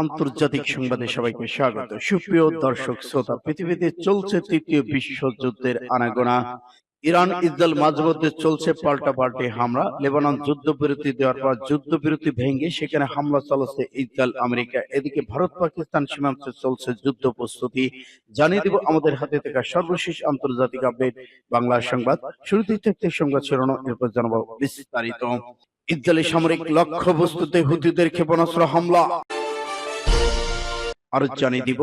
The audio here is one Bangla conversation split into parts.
আন্তর্জাতিক সংবাদে সবাইকে স্বাগত। সুপ্রিয় দর্শক শ্রোতা পৃথিবীতে চলছে তৃতীয় বিশ্বযুদ্ধের আনাগোনা। ইরান ইসরায়েল মাঝে মধ্যে চলছে পাল্টা পাল্টে হামলা। লেবানন যুদ্ধবিরতি দেওয়ার পর যুদ্ধবিরতি ভেঙে সেখানে হামলা চলছে ইসরায়েল আমেরিকা। এদিকে ভারত পাকিস্তান সীমান্তে চলছে যুদ্ধ প্রস্তুতি। জানিয়ে দিব আমাদের হাতে থাকা সর্বশেষ আন্তর্জাতিক আপডেট। বাংলা সংবাদ শুরুতেই থাকতে সংবাদ শিরোনাম এরপর জানাব বিস্তারিত। ইসরায়েলি সামরিক লক্ষ্য বস্তুতে হুতিদের ক্ষেপণাস্ত্র হামলা। আরও জানিয়ে দিব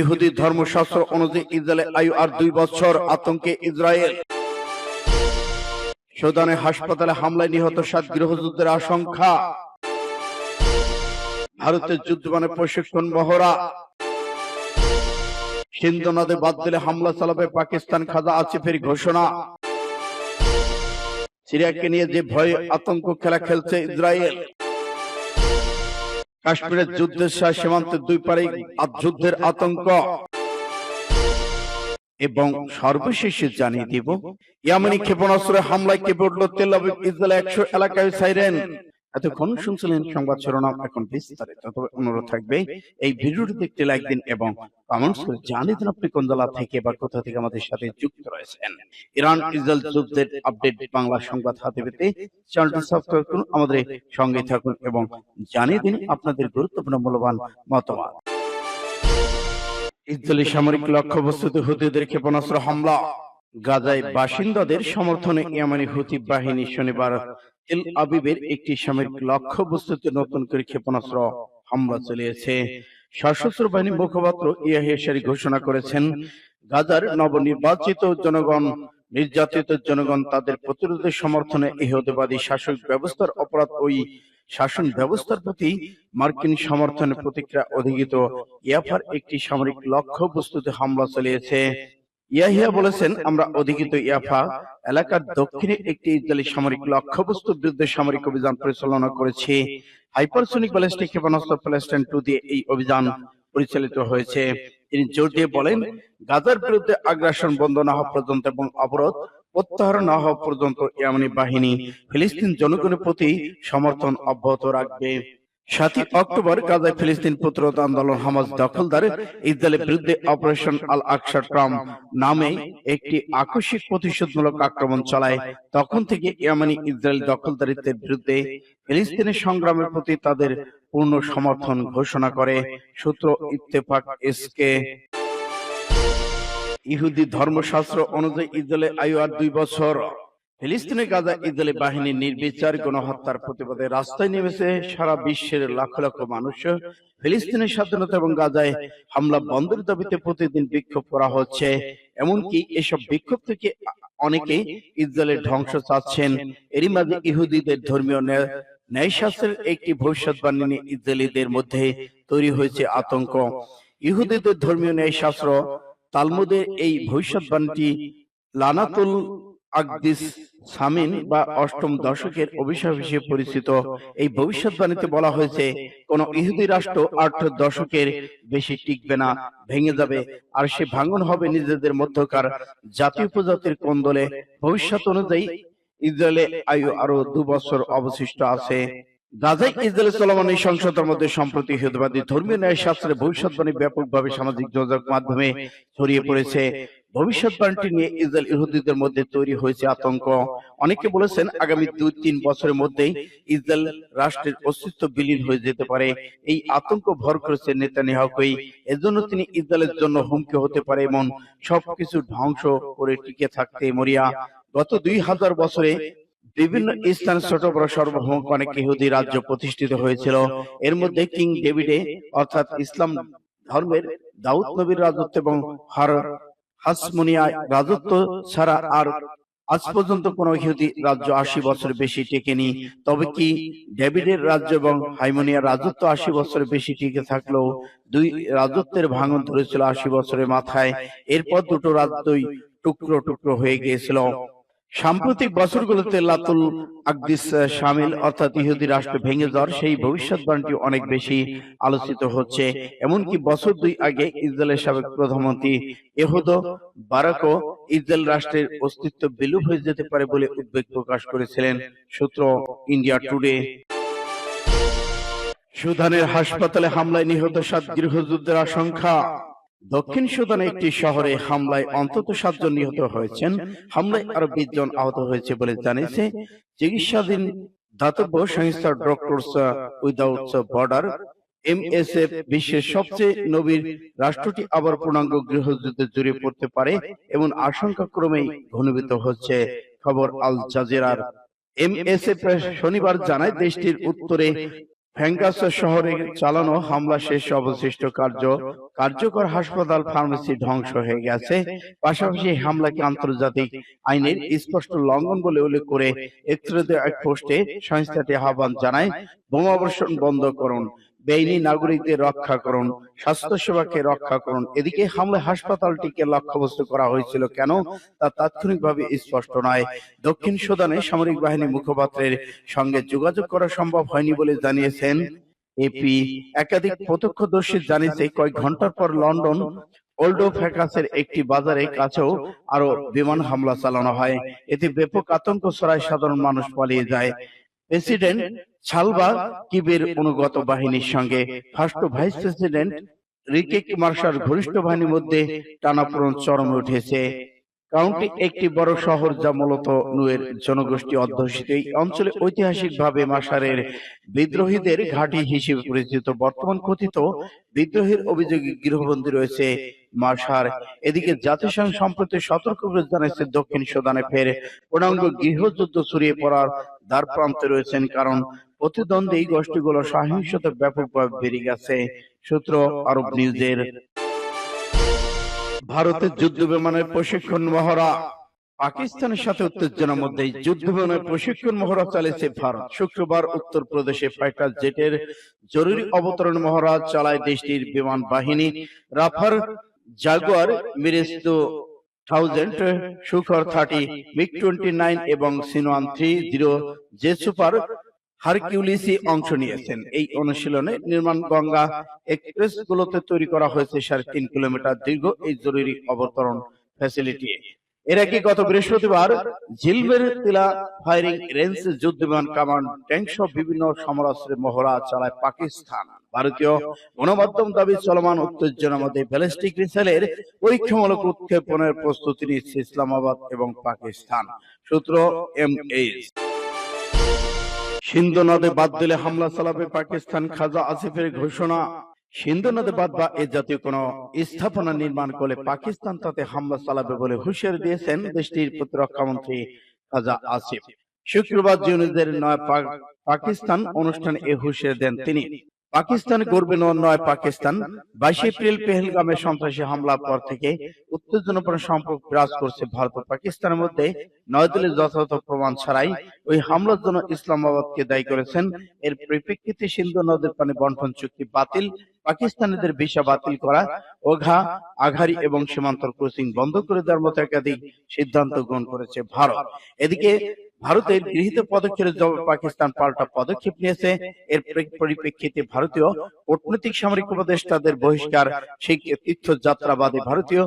ইহুদি ধর্মশাস্ত্র অনুযায়ী ইসরায়েলে আয়ু আর দুই বছর আতঙ্কে ইসরায়েল। সুদানে হাসপাতালে হামলায় নিহত সাত গৃহযুদ্ধের আশঙ্কা। ভারতের যুদ্ধবানে প্রশিক্ষণ মহড়া। সিন্ধু নদে বাদ দিলে হামলা চালাবে পাকিস্তান খাজা আসিফের ঘোষণা। সিরিয়াকে নিয়ে যে ভয় আতঙ্ক খেলা খেলছে ইসরায়েল। কাশ্মীরের যুদ্ধের শেষ সীমান্তের দুই পারে যুদ্ধের আতঙ্ক। এবং সর্বশেষে জানিয়ে দিব ইয়ামানি ক্ষেপণাস্ত্রের হামলায় কেঁপে উঠল তেল আবিব ইসরায়েল একশো এলাকায় সাইরেন। এতক্ষণ শুনছিলেন সংবাদ শিরোনাম এখন বিস্তারিত। তবে অনুরোধ থাকবে এই ভিডিওটি দেখতে লাইক দিন এবং কমেন্টস করে জানিয়ে দিন আপনি কোন জেলা থেকে বা কোথা থেকে আমাদের সাথে যুক্ত রয়েছেন। ইরান ইসরায়েল যুদ্ধের আপডেট বাংলা সংবাদ হাতে পেতে চ্যানেলটি সাবস্ক্রাইব করুন আমাদের সঙ্গে থাকুন এবং জানিয়ে দিন আপনাদের গুরুত্বপূর্ণ মূল্যবান মতামত ইসরায়েলি সামরিক লক্ষ্যবস্তুতে হুতিদের ক্ষেপণাস্ত্র হামলা। গাজায় বাসিন্দাদের সমর্থনে ইয়ামানি হুতি বাহিনী শনিবার তেল আবিবের একটি সামরিক লক্ষ্যবস্তুতে নতুন করে ক্ষেপণাস্ত্র হামলা চালিয়েছে। সশস্ত্র বাহিনী মুখপাত্র ইয়াহিয়াশারি ঘোষণা করেছেন গাজার নবনির্বাচিত জনগণ নির্যাতিত জনগণ তাদের প্রতিরোধের সমর্থনে ইহুদিবাদী শাসক ব্যবস্থার অপরাধ ওই শাসন ব্যবস্থার প্রতি মার্কিন সমর্থনের প্রতিক্রিয়া অধিকৃত। ইয়াফার একটি সামরিক লক্ষ্য বস্তুতে হামলা চালিয়েছে। ইয়াহিয়া বলেছেন আমরা অধিকৃত ইয়াফা এলাকার দক্ষিণে একটি ইসরায়েলি সামরিক লক্ষ্যবস্তুর বিরুদ্ধে সামরিক অভিযান পরিচালনা করেছি। হাইপারসোনিক ব্যালিস্টিক ক্ষেপণাস্ত্র প্যালেস্টাইন টু দিয়ে এই অভিযান পরিচালিত হয়েছে। তিনি জোর দিয়ে বলেন গাজার বিরুদ্ধে আগ্রাসন বন্ধ না হওয়া পর্যন্ত এবং অবরোধ প্রত্যাহার না হওয়া পর্যন্ত ইয়ামানি বাহিনী ফিলিস্তিন জনগণের প্রতি সমর্থন অব্যাহত রাখবে। সাতই অক্টোবর গাজায় ফিলিস্তিন প্রতিরোধ আন্দোলন হামাজ দখলদার ইসরায়েলের বিরুদ্ধে অপারেশন আল আকসার ট্রাম নামে একটি আকস্মিক প্রতিশোধমূলক আক্রমণ চালায়। তখন থেকে ইয়ামানি ইসরায়েল দখলদারিত্বের বিরুদ্ধে ফিলিস্তিনের সংগ্রামের প্রতি তাদের পূর্ণ সমর্থন ঘোষণা করে সূত্র ইত্তেফাক এসকে ইহুদি ধর্মশাস্ত্র অনুযায়ী ইসরায়েলের আয়ু আর দুই বছর। ফিলিস্তিনে গাজা ইসরায়েলি বাহিনীর নির্বিচার গণহত্যার প্রতিবাদে রাস্তায় নেমেছে সারা বিশ্বের লাখ লক্ষ মানুষ ফিলিস্তিনের স্বাধীনতা এবং গাজায় হামলা বন্ধের দাবিতে প্রতিদিন বিক্ষোভ করা হচ্ছে। এমনকি এসব বিক্ষোভ থেকে অনেকে ইসরায়েলের ধ্বংস চাচ্ছেন। এরই মাঝে ইহুদিদের ধর্মীয় ন্যায় ন্যায়শাস্ত্রের একটি ভবিষ্যৎবাণী নিয়ে ইসরায়েলিদের মধ্যে তৈরি হয়েছে আতঙ্ক। ইহুদিদের ধর্মীয় ন্যায়শাস্ত্র তালমুদের এই ভবিষ্যৎবাণীটি লানাতুল আকদিস সামিন বা অষ্টম দশকের অভিশাপ হিসেবে পরিচিত। এই ভবিষ্যৎবাণীতে বলা হয়েছে, কোন ইহুদি রাষ্ট্র আট দশকের বেশি টিকবে না, ভেঙে যাবে, আর সে ভাঙন হবে নিজেদের মধ্যকার জাতীয় উপজাতির কোন্দলে। ভবিষ্যৎ অনুযায়ী ইসরায়েলে আয়ু আরও দু বছর অবশিষ্ট আছে। গাজায় ইসরায়েল এই সংসদের মধ্যে সম্প্রতি ধর্মীয় ন্যায় শাস্ত্রের ভবিষ্যৎবাণী ব্যাপকভাবে সামাজিক যোগাযোগ মাধ্যমে ছড়িয়ে পড়েছে। ভবিষ্যৎবাণীটি নিয়ে ইসরায়েল ইহুদিদের মধ্যে তৈরি হয়েছে আতঙ্ক। অনেকে বলেছেন আগামী দুই তিন বছরের মধ্যেই ইসরায়েল রাষ্ট্রের অস্তিত্ব বিলীন হয়ে যেতে পারে। এই আতঙ্ক ভর করেছে নেতানিয়াহুকেই। এজন্য তিনি ইসরায়েলের জন্য হুমকি হতে পারে এমন সবকিছু ধ্বংস করে টিকে থাকতে মরিয়া। গত দুই হাজার বছরে বিভিন্ন স্থানে ছোট বড় সর্বভৌম অনেক ইহুদি রাজ্য প্রতিষ্ঠিত হয়েছিল। এর মধ্যে কিং ডেভিডে, অর্থাৎ ইসলাম ধর্মের দাউদ নবীর রাজত্ব এবং হার হাসমুনিয়া রাজত্ব ছাড়া আর আজ পর্যন্ত কোন ইহুদি রাজ্য আশি বছর বেশি টেকেনি। তবে কি ডেভিডের রাজ্য এবং হাইমোনিয়ার রাজত্ব আশি বছর বেশি টিকে থাকলেও দুই রাজত্বের ভাঙন ধরেছিল আশি বছরের মাথায়। এরপর দুটো রাজ্যই টুকরো টুকরো হয়ে গিয়েছিল। সাম্প্রতিক বছরগুলোতে লাতুল আকদিস শামিল অর্থাৎ ইহুদি রাষ্ট্র ভেঙে যাওয়ার সেই ভবিষ্যৎবাণীটি অনেক বেশি আলোচিত হচ্ছে। এমনকি বছর দুই আগে ইসরায়েলের সাবেক প্রধানমন্ত্রী এহুদ বারাকও ইসরায়েল রাষ্ট্রের অস্তিত্ব বিলুপ হয়ে যেতে পারে বলে উদ্বেগ প্রকাশ করেছিলেন সূত্র ইন্ডিয়া টুডে। সুদানের হাসপাতালে হামলায় নিহত সাত গৃহযুদ্ধের আশঙ্কা। দক্ষিণ সুদানে একটি শহরে হামলায় অন্তত সাতজন নিহত হয়েছেন। হামলায় আরও বিশ জন আহত হয়েছে বলে জানিয়েছে চিকিৎসাধীন দাতব্য সংস্থা ডক্টরস উইদাউট বর্ডার। এমএসএফ বিশ্বের সবচেয়ে নবীর রাষ্ট্রটি আবার পূর্ণাঙ্গ গৃহযুদ্ধে জড়িয়ে পড়তে পারে এমন আশঙ্কা ক্রমেই ঘনীভূত হচ্ছে খবর আল জাজিরার। এমএসএফ শনিবার জানায় দেশটির উত্তরে ফ্যাঙ্গাস শহরে চালানো হামলা শেষ অবশিষ্ট কার্য কার্যকর হাসপাতাল ফার্মেসি ধ্বংস হয়ে গেছে। পাশাপাশি হামলাকে আন্তর্জাতিক আইনের স্পষ্ট লঙ্ঘন বলে উল্লেখ করে এক পোস্টে সংস্থাটি আহ্বান জানায় বোমাবর্ষণ বন্ধ করুন। বেইনি নাগরিকদের রক্ষা করুন, স্বাস্থ্যসেবাকে রক্ষা করুন। এদিকে হামলায় হাসপাতালটিকে লক্ষ্যবস্তু করা হয়েছিল কেন তা তাৎক্ষণিকভাবে স্পষ্ট নয়। দক্ষিণ সুদানে সামরিক বাহিনী মুখপাত্রের সঙ্গে যোগাযোগ করা সম্ভব হয়নি বলে জানিয়েছেন এপি একাধিক প্রত্যক্ষদর্শী জানিয়েছে, কয়েক ঘণ্টার পর লন্ডন ওল্ডো ফ্যাকাসের একটি বাজারে কাছেও আরও বিমান হামলা চালানো হয়। এতে ব্যাপক আতঙ্ক ছড়ায় সাধারণ মানুষ পালিয়ে যায়। প্রেসিডেন্ট ছালবা কিবের অনুগত বাহিনীর সঙ্গে ফার্স্ট ভাইস প্রেসিডেন্ট রিকেক মার্শাল ঘনিষ্ঠ বাহিনীর মধ্যে টানাপোড়েন চরমে উঠেছে। কাউন্টি একটি বড় শহর যা মূলত নুয়ের জনগোষ্ঠী অধ্যুষিত। এই অঞ্চলে ঐতিহাসিকভাবে মাসারের বিদ্রোহীদের ঘাঁটি হিসেবে পরিচিত। বর্তমান কথিত বিদ্রোহের অভিযোগে গৃহবন্দী রয়েছে মাসার এদিকে জাতিসংঘ সম্প্রতি সতর্ক জানিয়েছে দক্ষিণ সুদানে ফের পূর্ণাঙ্গ গৃহযুদ্ধ ছড়িয়ে পড়ার দ্বার প্রান্তে রয়েছেন, কারণ প্রতিদ্বন্দ্বী গোষ্ঠীগুলো সহিংসতা ব্যাপকভাবে বেড়ে গেছে, সূত্র আরব নিউজের। ভারতের যুদ্ধ বিমানের প্রশিক্ষণ মহড়া। পাকিস্তানের সাথে উত্তেজনার মধ্যে যুদ্ধ বিমানের প্রশিক্ষণ মহড়া চালিয়েছে ভারত। শুক্রবার উত্তরপ্রদেশে ফাইটার জেটের জরুরি অবতরণ মহড়া চালায় দেশটির বিমান বাহিনী। Rafale Jaguar Mirage two thousand Sukhoi thirty MiG twenty nine এবং C one three zero J super হারকিউলিসি অংশ নিয়েছেন। এই অনুশীলনে নির্মাণ গঙ্গা এক্সপ্রেস গুলোতে তৈরি করা হয়েছে সাড়ে তিন কিলোমিটার দীর্ঘ এই জরুরি অবতরণ ফ্যাসিলিটি এর আগে গত বৃহস্পতিবার ঝিলবের তিলা ফায়ারিং রেঞ্জ যুদ্ধ বিমান কামান্ড ট্যাঙ্ক সহ বিভিন্ন সমরাস্ত্রের মহড়া চালায় পাকিস্তান। ভারতীয় গণমাধ্যম দাবি চলমান উত্তেজনার মধ্যে ব্যালিস্টিক মিসাইলের পরীক্ষামূলক উৎক্ষেপণের প্রস্তুতি নিচ্ছে ইসলামাবাদ এবং পাকিস্তান। সূত্র এম এইচ সিন্ধু নদে বাদ দিলে হামলা চালাবে পাকিস্তান খাজা আসিফের ঘোষণা। সিন্ধু নদে বাদ বা এ জাতীয় কোন স্থাপনা নির্মাণ করলে পাকিস্তান তাতে হামলা চালাবে বলে হুঁশিয়ারি দিয়েছেন দেশটির প্রতিরক্ষা মন্ত্রী খাজা আসিফ। শুক্রবার জিউনিজের নয় পাকিস্তান অনুষ্ঠানে এ হুঁশিয়ারি দেন তিনি। পাকিস্তান গর্বে নয় পাকিস্তান বাইশে এপ্রিল পেহেলগামে সন্ত্রাসী হামলার পর থেকে উত্তেজনাপূর্ণ সম্পর্ক বিরাজ করছে ভারত ও পাকিস্তানের মধ্যে নয়াদিল্লির যথাযথ প্রমাণ ছাড়াই ওই হামলার জন্য ইসলামাবাদকে দায়ী করেছেন। এর পরিপ্রেক্ষিতে সিন্ধু নদের পানি বন্টন চুক্তি বাতিল পাকিস্তানিদের ভিসা বাতিল করা ওঘা আঘারি এবং সীমান্ত ক্রসিং বন্ধ করে দেওয়ার মতো একাধিক সিদ্ধান্ত গ্রহণ করেছে ভারত। এদিকে ভারতের গৃহীত পদক্ষেপের জবাবে পাকিস্তান পাল্টা পদক্ষেপ নিয়েছে। এর পরিপ্রেক্ষিতে ভারতীয় কূটনৈতিক সামরিক উপদেষ্টাদের বহিষ্কার সেই তীর্থযাত্রাবাদী ভারতীয়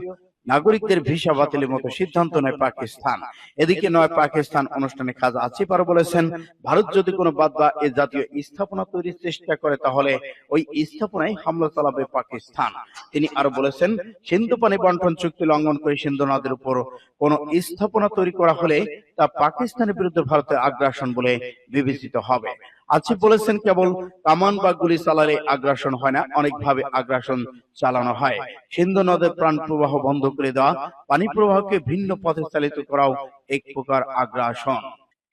নাগরিকদের ভিসা বাতিলের মতো সিদ্ধান্ত নেয় পাকিস্তান। এদিকে নয়, পাকিস্তান অনুষ্ঠানে খাজা আসিফ বলেছেন, ভারত যদি কোনো বাদ বা এ জাতীয় স্থাপনা তৈরির চেষ্টা করে, তাহলে ওই স্থাপনায় হামলা চালাবে পাকিস্তান। তিনি আরও বলেছেন, সিন্ধু পানি বন্টন চুক্তি লঙ্ঘন করে সিন্ধু নদের উপর কোন স্থাপনা তৈরি করা হলে তা পাকিস্তানের বিরুদ্ধে ভারতের আগ্রাসন বলে বিবেচিত হবে। আসিফ বলেছেন কেবল কামান বা গুলি চালালে আগ্রাসন হয় না অনেকভাবে আগ্রাসন চালানো হয়। সিন্ধু নদের প্রাণ প্রবাহ বন্ধ করে দেওয়া পানি প্রবাহকে ভিন্ন পথে চালিত করাও এক প্রকার আগ্রাসন।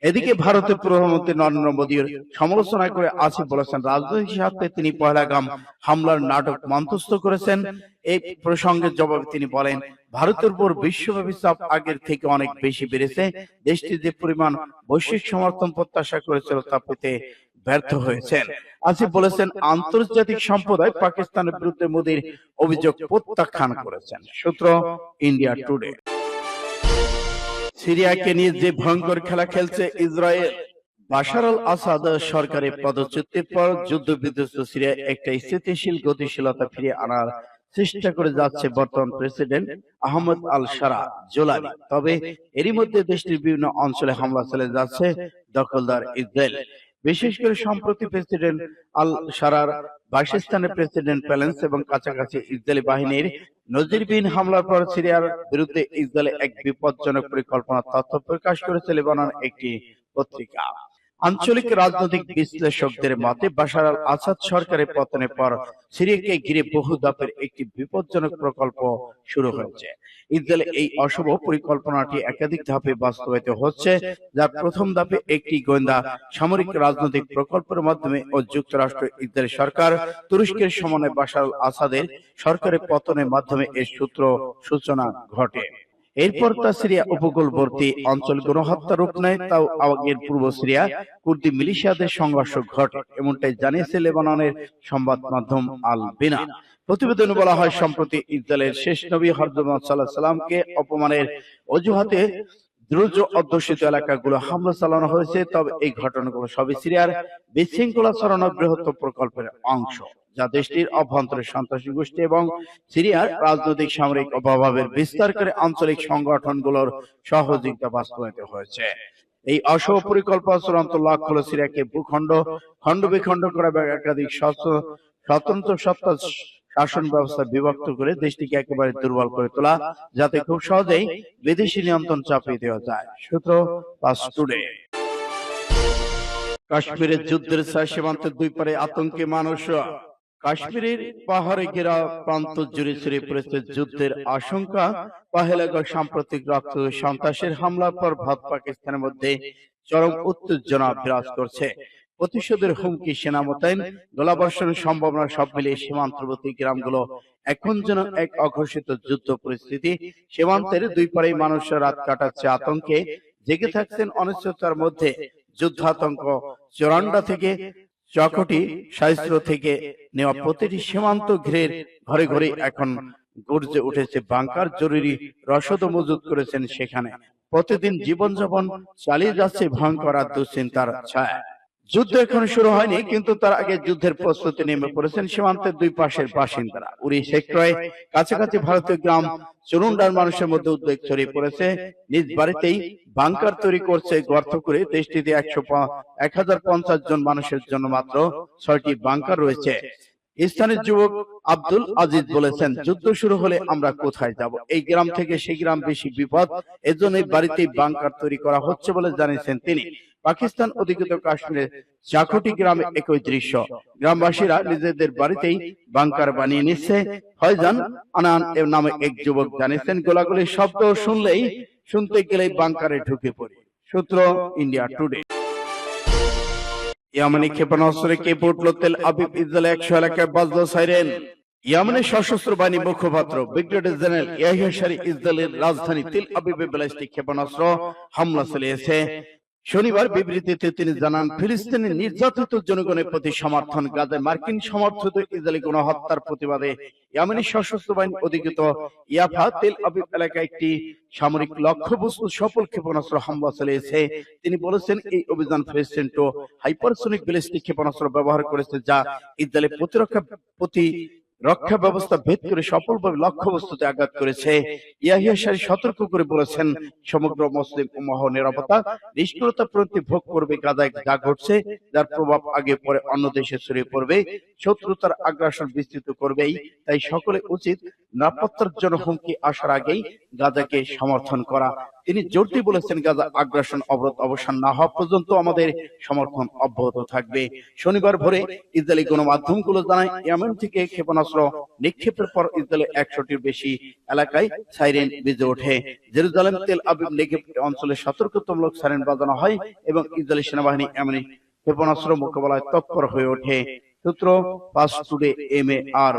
এদিকে ভারতের প্রধানমন্ত্রী নরেন্দ্র মোদীর সমালোচনা করে আসিফ বলেছেন রাজনৈতিক স্বার্থে তিনি পহেলাগাম হামলার নাটক মন্তস্থ করেছেন। এই প্রসঙ্গে জবাবে তিনি বলেন ভারতের উপর বিশ্বব্যাপী চাপ আগের থেকে অনেক বেশি বেড়েছে দেশটি যে পরিমাণ বৈশ্বিক সমর্থন প্রত্যাশা করেছিল তা পেতে ব্যর্থ হয়েছেন। আসিফ বলেছেন আন্তর্জাতিক সম্প্রদায় পাকিস্তানের বিরুদ্ধে মোদীর অভিযোগ প্রত্যাখ্যান করেছেন। সূত্র ইন্ডিয়া টুডে সিরিয়াকে নিয়ে যে ভয়ঙ্কর খেলা খেলছে ইসরায়েল বাশার আল আসাদ সরকারের পদচ্যুতির পর যুদ্ধ বিধ্বস্ত সিরিয়া একটা স্থিতিশীল গতিশীলতা ফিরিয়ে আনার চেষ্টা করে যাচ্ছে বর্তমান president Ahmad al Sharaa Jolani. তবে এরই মধ্যে দেশটির বিভিন্ন অঞ্চলে হামলা চালিয়ে যাচ্ছে দখলদার ইসরায়েল। বিশেষ করে সম্প্রতি প্রেসিডেন্ট আল সারার বাসস্থানের প্রেসিডেন্ট প্যালেন্স এবং কাছাকাছি ইসরায়েলি বাহিনীর নজিরবিহীন হামলার পর সিরিয়ার বিরুদ্ধে ইসরায়েলে এক বিপজ্জনক পরিকল্পনার তথ্য প্রকাশ করেছে লেবানন একটি পত্রিকা। আঞ্চলিক রাজনৈতিক বিশ্লেষকদের মতে বাশার আল আসাদ সরকারের পতনের পর সিরিয়াকে ঘিরে বহু ধাপের একটি বিপজ্জনক প্রকল্প শুরু হয়েছে। ইসরায়েল এই অশুভ পরিকল্পনাটি একাধিক ধাপে বাস্তবায়িত হচ্ছে যার প্রথম ধাপে একটি গোয়েন্দা সামরিক রাজনৈতিক প্রকল্পের মাধ্যমে ও যুক্তরাষ্ট্র ইসরায়েল সরকার তুরস্কের সমন্বয় বাশার আল আসাদের সরকারের পতনের মাধ্যমে এর সূত্র সূচনা ঘটে। এরপর তা সিরিয়া উপকূলবর্তী অঞ্চল গণহত্যা রূপ নেয়, তাও আগের পূর্ব সিরিয়া, কুর্দি মিলিশিয়াদের সংঘর্ষ ঘটে, এমনটাই জানিয়েছে লেবাননের সংবাদ মাধ্যম আল বিনা প্রতিবেদনে বলা হয়, সম্প্রতি ইসরায়েলের শেষ নবী হরজত সাল্লাহ সাল্লামকে অপমানের অজুহাতে দ্রুজ অধ্যুষিত এলাকাগুলো হামলা চালানো হয়েছে, তবে এই ঘটনাগুলো সবই সিরিয়ার বিশৃঙ্খলা ছড়ানোর বৃহত্তর প্রকল্পের অংশ, যা দেশটির অভ্যন্তরে সন্ত্রাসী গোষ্ঠী এবং সিরিয়ার রাজনৈতিক সামরিক অভাবের বিস্তার করে আঞ্চলিক সংগঠনগুলোর সহযোগিতা বাস্তবায়িত হয়েছে। এই অশুভ পরিকল্পনা চূড়ান্ত লক্ষ্য হল সিরিয়াকে ভূখণ্ড খণ্ড বিখণ্ড করা একাধিক স্বতন্ত্র সত্তা শাসন ব্যবস্থা বিভক্ত করে দেশটিকে একেবারে দুর্বল করে তোলা, যাতে খুব সহজেই বিদেশি নিয়ন্ত্রণ চাপিয়ে দেওয়া যায়। সূত্র পাস টুডে। কাশ্মীরের যুদ্ধের ছায় সীমান্তের দুই পারে আতঙ্কে মানুষ। কাশ্মীরের পাহাড়ে ঘেরা প্রান্ত জুড়ে ছড়িয়ে পড়েছে যুদ্ধের আশঙ্কা। পাহেলাগড় সাম্প্রতিক রক্ত সন্ত্রাসের হামলার পর ভারত পাকিস্তানের মধ্যে চরম উত্তেজনা বিরাজ করছে। প্রতিশোধের হুমকি, সেনা মোতায়েন গোলাবর্ষণের সম্ভাবনা, সব মিলিয়ে সীমান্তবর্তী গ্রামগুলো এখন যেন এক অঘোষিত যুদ্ধ পরিস্থিতি। সীমান্তের দুই পারে মানুষরা রাত কাটাচ্ছে আতঙ্কে। জেগে থাকছেন অনিশ্চয়তার মধ্যে যুদ্ধাতঙ্ক। চোরান্ডা থেকে চকটি সাইস্র থেকে নেওয়া প্রতিটি সীমান্ত ঘিরের ঘরে ঘরে এখন গর্জে উঠেছে বাংকার। জরুরি রসদ মজুত করেছেন সেখানে। প্রতিদিন জীবনযাপন চালিয়ে যাচ্ছে ভয়ঙ্কর আর দুশ্চিন্তার ছায়া। যুদ্ধ এখন শুরু হয়নি, কিন্তু তার আগে যুদ্ধের প্রস্তুতি নেমে পড়েছেন সীমান্তের দুই পাশের বাসিন্দারা। উড়ি সেক্টরে কাছাকাছি ভারতীয় গ্রাম চুরুন্ডার মানুষের মধ্যে উদ্বেগ ছড়িয়ে পড়েছে। নিজ বাড়িতেই বাংকার তৈরি করছে গর্ত করে দেশটিতে একশো এক হাজার পঞ্চাশ জন মানুষের জন্য মাত্র ছয়টি বাংকার রয়েছে। স্থানীয় যুবক আব্দুল আজিজ বলেছেন, যুদ্ধ শুরু হলে আমরা কোথায় যাব? এই গ্রাম থেকে সেই গ্রাম বেশি বিপদ। এজন্য বাড়িতেই বাংকার তৈরি করা হচ্ছে বলে জানিয়েছেন তিনি। পাকিস্তান অধিকৃত কাশ্মীরের চাকুটি গ্রামে একই দৃশ্য। গ্রামবাসীরা নিজেদের বাড়িতেই বাংকার বানিয়ে নিচ্ছে। ফয়জান আনান এর নামে এক যুবক জানিয়েছেন গোলাগুলির শব্দ শুনলেই শুনতে গেলেই বাংকারে ঢুকে পড়ি। সূত্র ইন্ডিয়া টুডে। ইয়ামানি ক্ষেপণাস্ত্রে কেঁপে উঠল তেল আবিব একশো এলাকায় বাজলো সাইরেন। ইয়ামানের সশস্ত্র বাহিনী মুখপাত্র, ব্রিগেডিয়ার জেনারেল ইয়াহিয়া শারি ইসরায়েলের রাজধানী তেল আবিবে ব্যালিস্টিক ক্ষেপণাস্ত্র হামলা চালিয়েছে। শনিবার বিবৃতিতে তিনি জানান ফিলিস্তিনের নির্যাতিত জনগণের প্রতি সমর্থন গাজায় মার্কিন সমর্থিত ইসরায়েলি গণহত্যার প্রতিবাদে ইয়ামানি সশস্ত্র বাহিনী অধিকৃত ইয়াফা তেল আবিব এলাকায় একটি সামরিক লক্ষ্যবস্তু সফল ক্ষেপণাস্ত্র হামলা চালিয়েছে। তিনি বলেছেন এই অভিযান ফিলিস্তিন ও হাইপারসোনিক ব্যালিস্টিক ক্ষেপণাস্ত্র ব্যবহার করেছে যা ইসরায়েলের প্রতিরক্ষা প্রতি রক্ষা ব্যবস্থা ভেদ করে সফলভাবে লক্ষ্যবস্তুতে আঘাত করেছে। ইয়াহিয়া সতর্ক করে বলেছেন সমগ্র মুসলিম নিরাপত্তা নিষ্ক্রিয়তা প্রতি ভোগ করবে গাজায় যা ঘটছে যার প্রভাব আগে পরে অন্য দেশে ছড়িয়ে পড়বে শত্রুতার আগ্রাসন বিস্তৃত করবেই তাই সকলে উচিত নিরাপত্তার জন্য হুমকি আসার আগেই গাজাকে সমর্থন করা। তিনি জোর দিয়ে বলেছেন গাজা আগ্রাসন অবরোধ অবসান না হওয়া পর্যন্ত আমাদের সমর্থন অব্যাহত থাকবে। শনিবার ভোরে ইসরায়েলি গণমাধ্যমগুলো জানায় ইয়েমেন থেকে ক্ষেপণাস্ত্র নিক্ষেপের পর ইসরায়েলের একশোটির বেশি এলাকায় সাইরেন বেজে ওঠে। জেরুজালেম, তেল আবিব নিক্ষেপ অঞ্চলে সতর্কতামূলক সাইরেন বাজানো হয় এবং ইসরায়েলি সেনাবাহিনী এমনি ক্ষেপণাস্ত্র মোকাবেলায় তৎপর হয়ে ওঠে। সূত্র, Pars today, M A R.